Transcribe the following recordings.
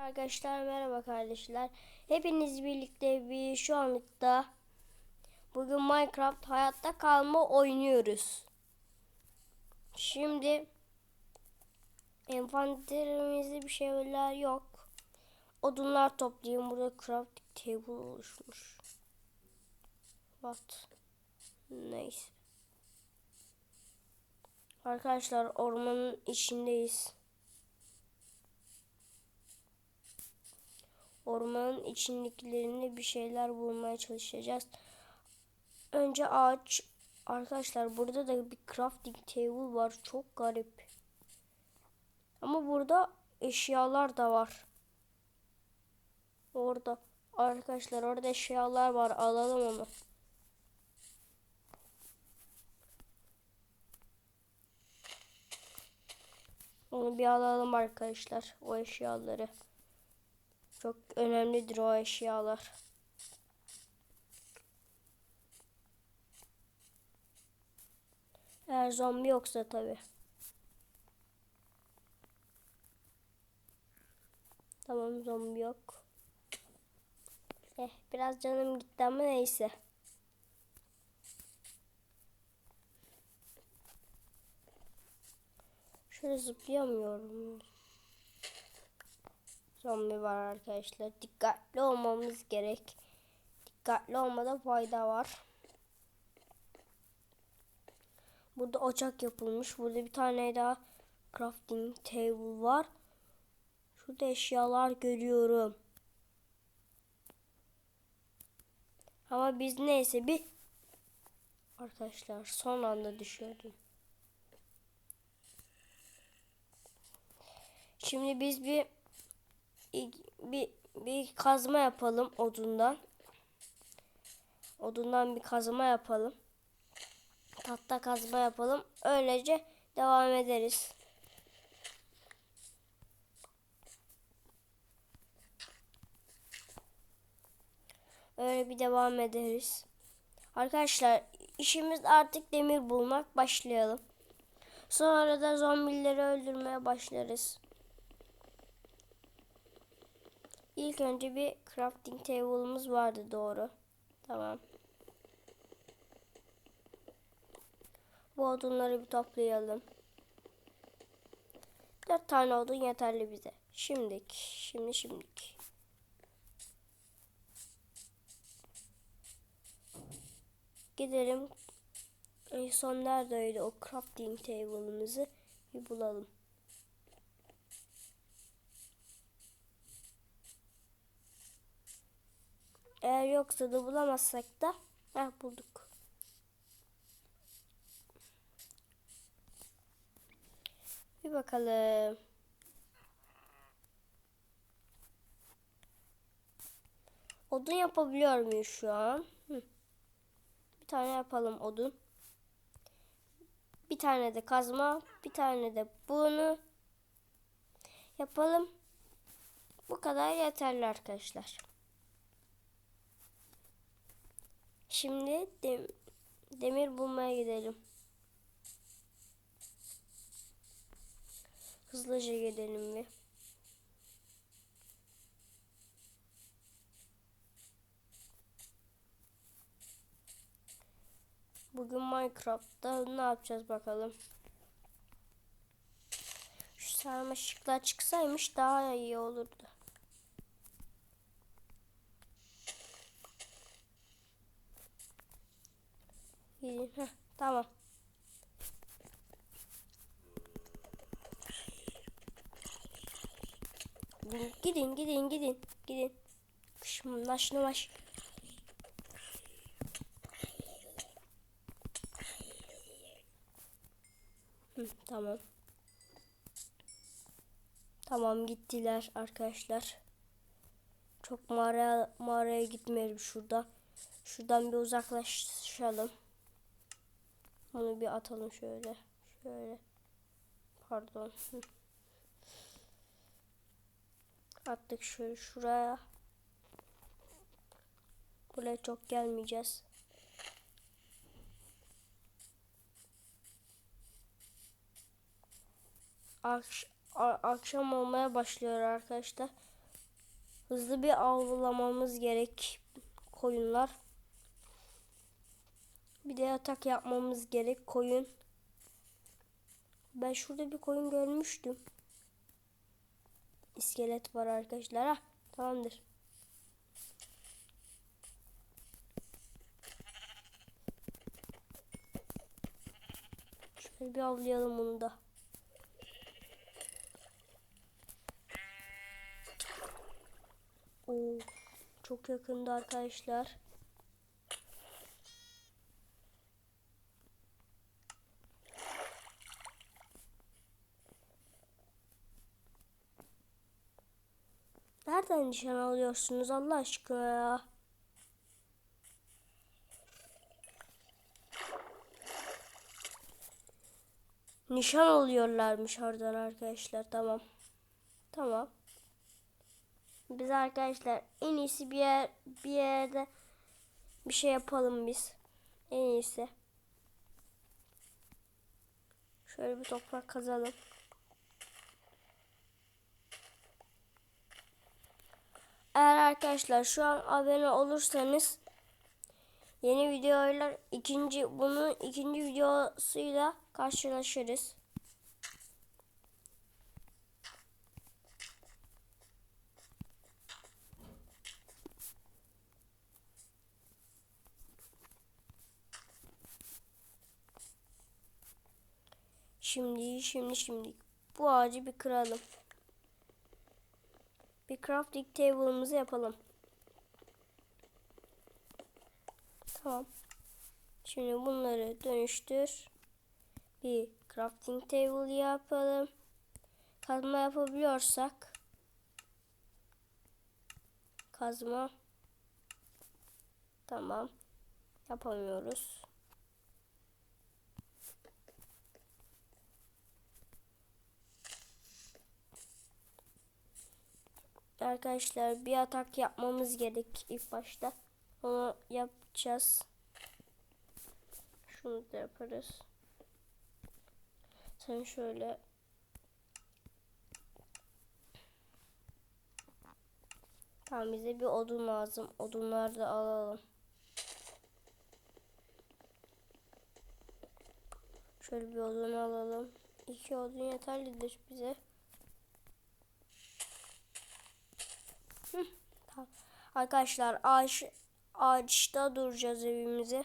Arkadaşlar merhaba kardeşler. Hepiniz birlikte bir şu anlıkta bugün Minecraft hayatta kalma oynuyoruz. Şimdi envanterimizde bir şeyler yok. Odunlar toplayayım. Burada crafting table oluşmuş. What? Neyse. Arkadaşlar ormanın içindeyiz. Ormanın içindekilerinde bir şeyler bulmaya çalışacağız. Önce ağaç. Arkadaşlar burada da bir crafting table var. Çok garip. Ama burada eşyalar da var. Orada. Arkadaşlar orada eşyalar var. Alalım onu. Onu bir alalım arkadaşlar. O eşyaları. Çok önemlidir o eşyalar. Eğer zombi yoksa tabi. Tamam zombi yok. Eh biraz canım gitti ama neyse. Şöyle zıplayamıyorum. Zombi var arkadaşlar. Dikkatli olmamız gerek. Dikkatli olmada fayda var. Burada ocak yapılmış. Burada bir tane daha crafting table var. Şurada eşyalar görüyorum. Ama biz neyse bir arkadaşlar son anda düşürdüm. Şimdi biz bir bir bir kazma yapalım odundan. Odundan bir kazma yapalım. Tahta kazma yapalım. Öylece devam ederiz. Öyle bir devam ederiz. Arkadaşlar işimiz artık demir bulmak. Başlayalım. Sonra da zombileri öldürmeye başlarız. İlk önce bir crafting table'ımız vardı doğru. Tamam. Bu odunları bir toplayalım. Dört tane odun yeterli bize. Şimdik. Şimdi şimdik. Gidelim. En son neredeydi o crafting table'ımızı bir bulalım. Eğer yoksa da bulamazsak da heh, bulduk. Bir bakalım. Odun yapabiliyor muyuz şu an? Hı. Bir tane yapalım odun. Bir tane de kazma. Bir tane de bunu yapalım. Bu kadar yeterli arkadaşlar. Şimdi dem demir bulmaya gidelim. Hızlıca gidelim bir. Bugün Minecraft'ta ne yapacağız bakalım. Şu sarmaşıklar çıksaymış daha iyi olurdu. Gidin. Heh, tamam. Gidin gidin gidin gidin. Şunlaş nulaş. Hı, tamam. Tamam gittiler arkadaşlar. Çok mağara, mağaraya gitmeyelim şurada. Şuradan bir uzaklaşalım. Onu bir atalım şöyle. Şöyle. Pardon. Attık şöyle şuraya. Buraya çok gelmeyeceğiz. Akş akşam olmaya başlıyor arkadaşlar. Hızlı bir avlamamız gerek koyunlar. Bir de yatak yapmamız gerek koyun. Ben şurada bir koyun görmüştüm. İskelet var arkadaşlar. Ha, tamamdır. Şöyle bir avlayalım bunu da. Oo, çok yakında arkadaşlar. Nereden nişan alıyorsunuz Allah aşkına ya? Nişan oluyorlarmış oradan arkadaşlar. Tamam. Tamam. Biz arkadaşlar en iyisi bir yer bir yerde bir şey yapalım biz. En iyisi. Şöyle bir toprak kazalım. Eğer arkadaşlar şu an abone olursanız yeni videolar ikinci bunun ikinci videosuyla karşılaşırız. Şimdi şimdi şimdi bu ağacı bir kıralım. Crafting table'ımızı yapalım. Tamam. Şimdi bunları dönüştür. Bir crafting table yapalım. Kazma yapabiliyorsak. Kazma. Tamam. Yapamıyoruz. Arkadaşlar bir atak yapmamız gerek ilk başta. Onu yapacağız. Şunu da yaparız. Sen şöyle Tamam bize bir odun lazım. Odunları da alalım. Şöyle bir odun alalım. İki odun yeterlidir bize. Hı, tamam. Arkadaşlar ağaç ağaçta duracağız evimizi.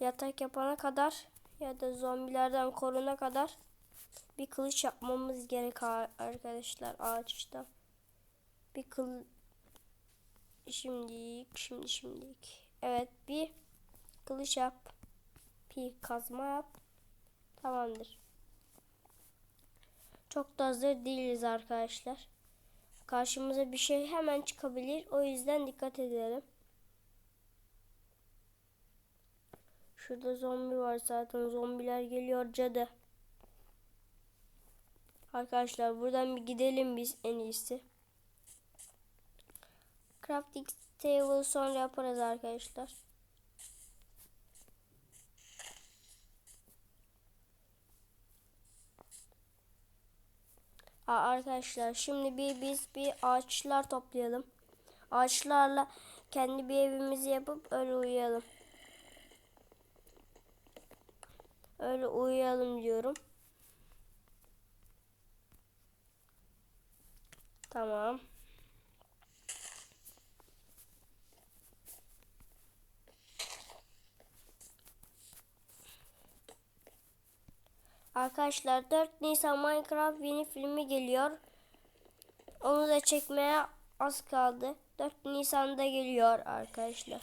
Yatak yapana kadar ya da zombilerden koruna kadar bir kılıç yapmamız gerek arkadaşlar ağaçta. Bir kıl şimdilik şimdi şimdilik. Evet bir kılıç yap. Bir kazma yap. Tamamdır. Çok da hazır değiliz arkadaşlar. Karşımıza bir şey hemen çıkabilir. O yüzden dikkat edelim. Şurada zombi var zaten. Zombiler geliyor cadı. Arkadaşlar buradan bir gidelim biz en iyisi. Crafting table sonra yaparız arkadaşlar. Arkadaşlar şimdi bir biz bir ağaçlar toplayalım. Ağaçlarla kendi bir evimizi yapıp öyle uyuyalım. Öyle uyuyalım diyorum. Tamam. Arkadaşlar 4 Nisan Minecraft yeni filmi geliyor. Onu da çekmeye az kaldı. 4 Nisan'da geliyor arkadaşlar.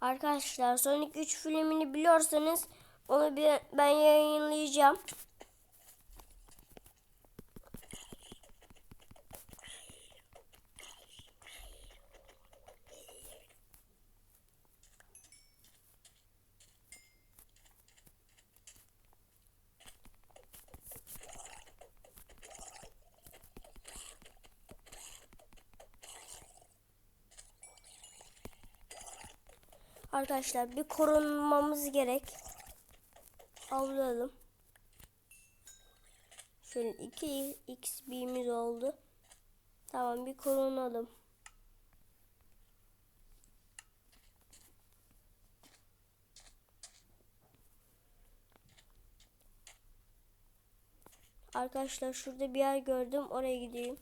Arkadaşlar Sonic 3 filmini biliyorsanız onu ben yayınlayacağım. Arkadaşlar bir korunmamız gerek. Avlayalım. Şöyle 2 XP'miz oldu. Tamam bir korunalım. Arkadaşlar şurada bir yer gördüm. Oraya gideyim.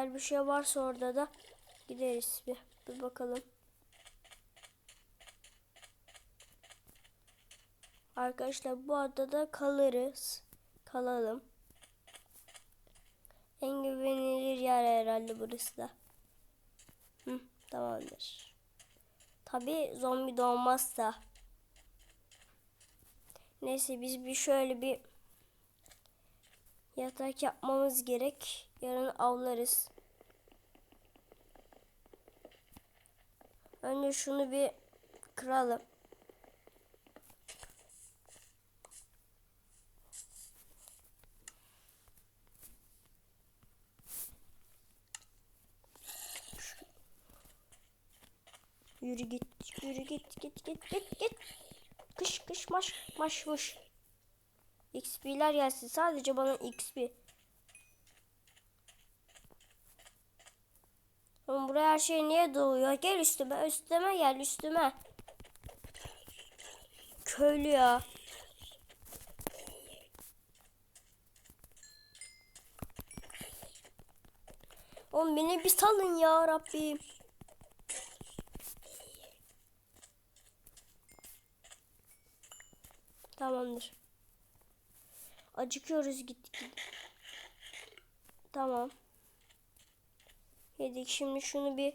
Eğer bir şey varsa orada da gideriz bir, bir bakalım. Arkadaşlar bu adada kalırız. Kalalım. En güvenilir yer herhalde burası da. Hı, tamamdır. Tabi zombi doğmazsa. Neyse biz bir şöyle bir yatak yapmamız gerek. Yarın avlarız. Önce şunu bir kıralım. Yürü git, yürü git, git, git, git, git. Kış, kış, maş, maş, muş. XP'ler gelsin. Sadece bana XP. Oğlum buraya her şey niye doğuyor? Gel üstüme, üstüme gel, üstüme. Köylü ya. Oğlum beni bir salın ya Rabbim. Tamamdır. Acıkıyoruz git git. Tamam. Yedik şimdi şunu bir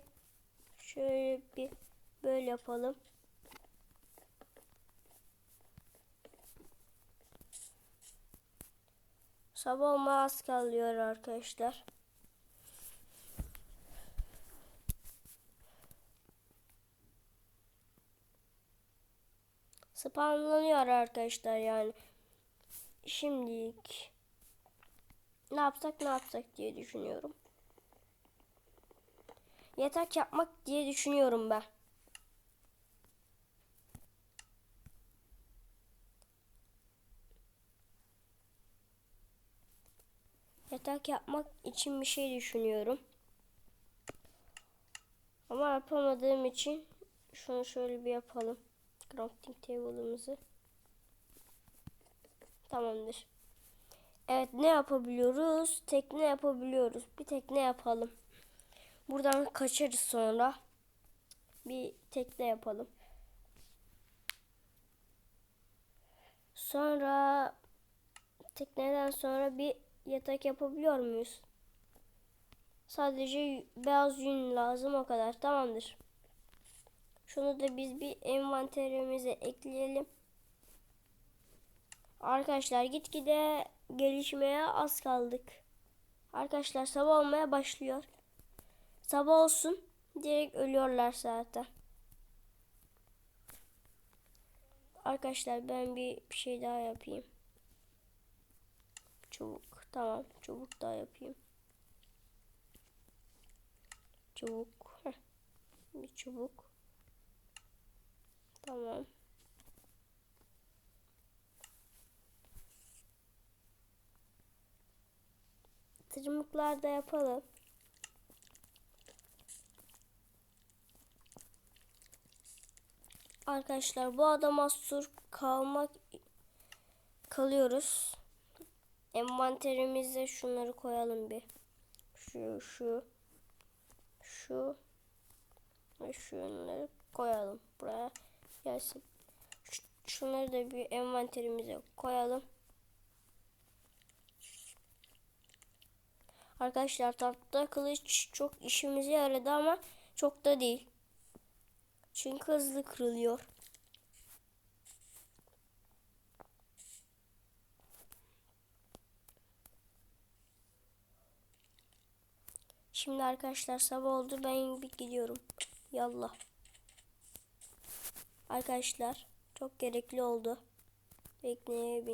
şöyle bir böyle yapalım. Sabah olmaya az kalıyor arkadaşlar. Spawnlanıyor arkadaşlar yani. Şimdilik ne yapsak ne yapsak diye düşünüyorum. Yatak yapmak diye düşünüyorum ben. Yatak yapmak için bir şey düşünüyorum. Ama yapamadığım için şunu şöyle bir yapalım. Crafting table'ımızı. Tamamdır. Evet ne yapabiliyoruz? Tekne yapabiliyoruz. Bir tekne yapalım. Buradan kaçarız sonra. Bir tekne yapalım. Sonra tekneden sonra bir yatak yapabiliyor muyuz? Sadece beyaz yün lazım o kadar. Tamamdır. Şunu da biz bir envanterimize ekleyelim. Arkadaşlar gitgide gelişmeye az kaldık. Arkadaşlar sabah olmaya başlıyor. Sabah olsun direkt ölüyorlar zaten. Arkadaşlar ben bir, şey daha yapayım. Çubuk. Tamam. Çubuk daha yapayım. Çubuk. Heh. Bir çubuk. Tamam. Tırmıklar da yapalım. Arkadaşlar bu adam mahsur kalmak kalıyoruz. Envanterimize şunları koyalım bir. Şu şu şu ve şunları koyalım buraya gelsin. Şunları da bir envanterimize koyalım. Arkadaşlar tahta kılıç çok işimize yaradı ama çok da değil. Çünkü hızlı kırılıyor. Şimdi arkadaşlar sabah oldu ben bir gidiyorum. Yallah. Arkadaşlar çok gerekli oldu. Tekneye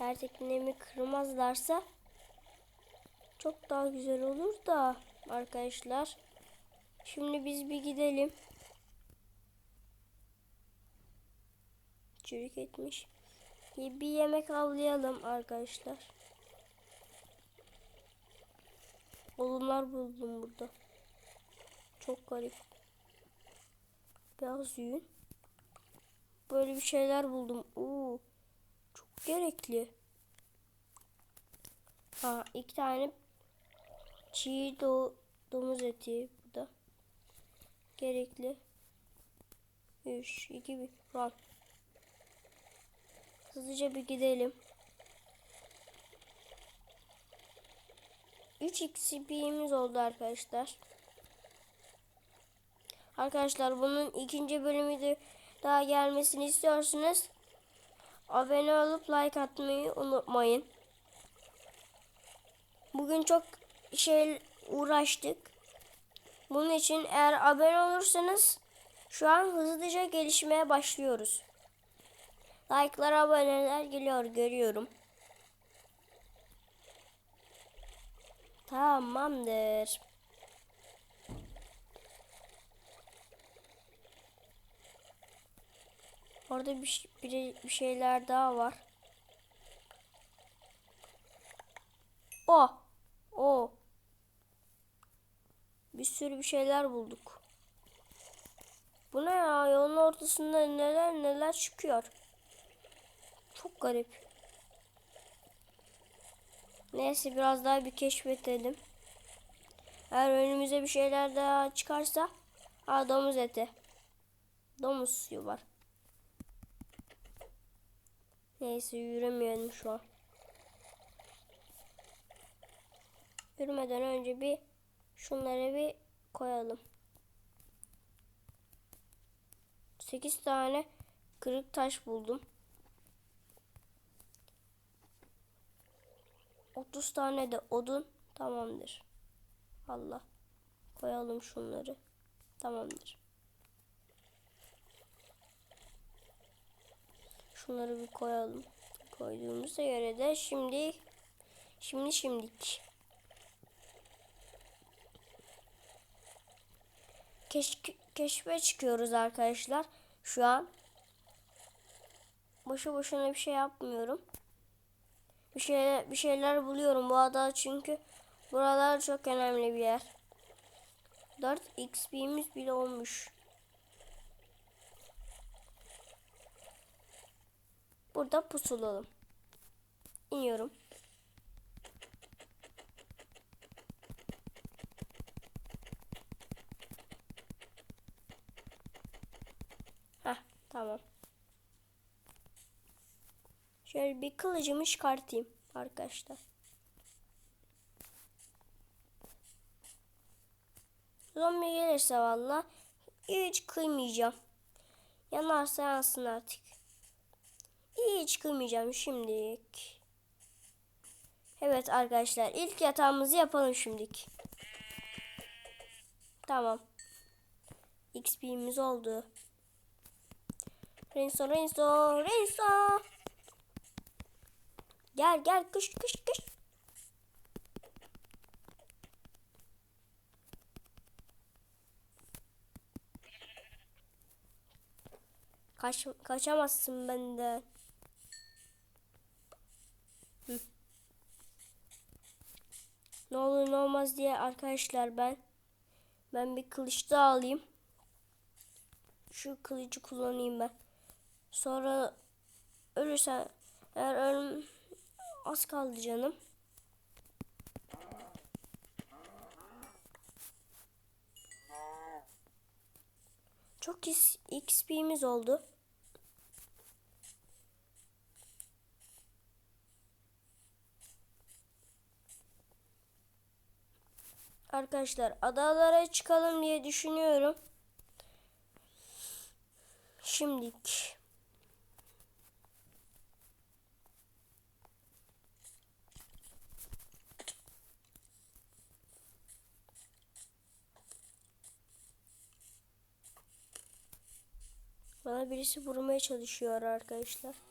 Eğer teknemi kırmazlarsa çok daha güzel olur da. arkadaşlar. Şimdi biz bir gidelim. Çürük etmiş. Bir yemek avlayalım arkadaşlar. Odunlar buldum burada. Çok garip. Beyaz yün. Böyle bir şeyler buldum. Oo, gerekli. Ha, iki tane çiğ do domuz eti burada. Gerekli. 3, 2, 1. Run. Hızlıca bir gidelim. 3 XP'miz oldu arkadaşlar. Arkadaşlar bunun ikinci bölümü de daha gelmesini istiyorsanız abone olup like atmayı unutmayın. Bugün çok şey uğraştık. Bunun için eğer abone olursanız şu an hızlıca gelişmeye başlıyoruz. Like'lar, aboneler geliyor görüyorum. Tamamdır. Orada bir, bir, bir şeyler daha var. O. O. Bir sürü bir şeyler bulduk. Bu ne ya? Yolun ortasında neler neler çıkıyor. Çok garip. Neyse biraz daha bir keşfedelim. Eğer önümüze bir şeyler daha çıkarsa Aa domuz eti. Domuz suyu var. Neyse yürümeyelim şu an. Yürümeden önce bir şunları bir koyalım. 8 tane kırık taş buldum. 30 tane de odun tamamdır. Allah. Koyalım şunları. Tamamdır. Şunları bir koyalım. Koyduğumuzda göre de şimdi şimdi şimdik. Keş, keşfe çıkıyoruz arkadaşlar. Şu an boşu boşuna bir şey yapmıyorum. Bir şeyler bir şeyler buluyorum bu ada çünkü buralar çok önemli bir yer. 4 XP'miz bile olmuş. Burada pusulalım. İniyorum. Heh, tamam. Şöyle bir kılıcımı çıkartayım arkadaşlar. Zombi gelirse valla hiç kıymayacağım. Yanarsa yansın artık. Hiç kıymayacağım şimdilik. Evet arkadaşlar ilk yatağımızı yapalım şimdilik. Tamam. XP'miz oldu. Renzo Renzo Renzo. Gel gel kış kış kış. Kaç, kaçamazsın benden. Ne olur ne olmaz diye arkadaşlar ben ben bir kılıç da alayım. Şu kılıcı kullanayım ben. Sonra ölürsen eğer ölüm az kaldı canım. Çok XP'miz oldu. Arkadaşlar adalara çıkalım diye düşünüyorum. Şimdilik. Bana birisi vurmaya çalışıyor arkadaşlar.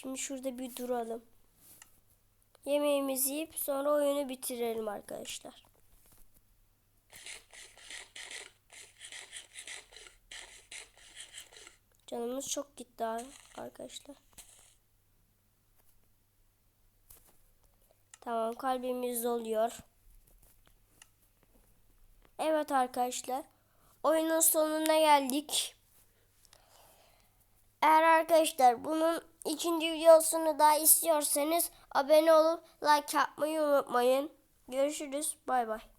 Şimdi şurada bir duralım. Yemeğimizi yiyip sonra oyunu bitirelim arkadaşlar. Canımız çok gitti arkadaşlar. Tamam kalbimiz doluyor. Evet arkadaşlar. Oyunun sonuna geldik. Eğer arkadaşlar bunun ikinci videosunu daha istiyorsanız abone olup like yapmayı unutmayın. Görüşürüz. Bay bay.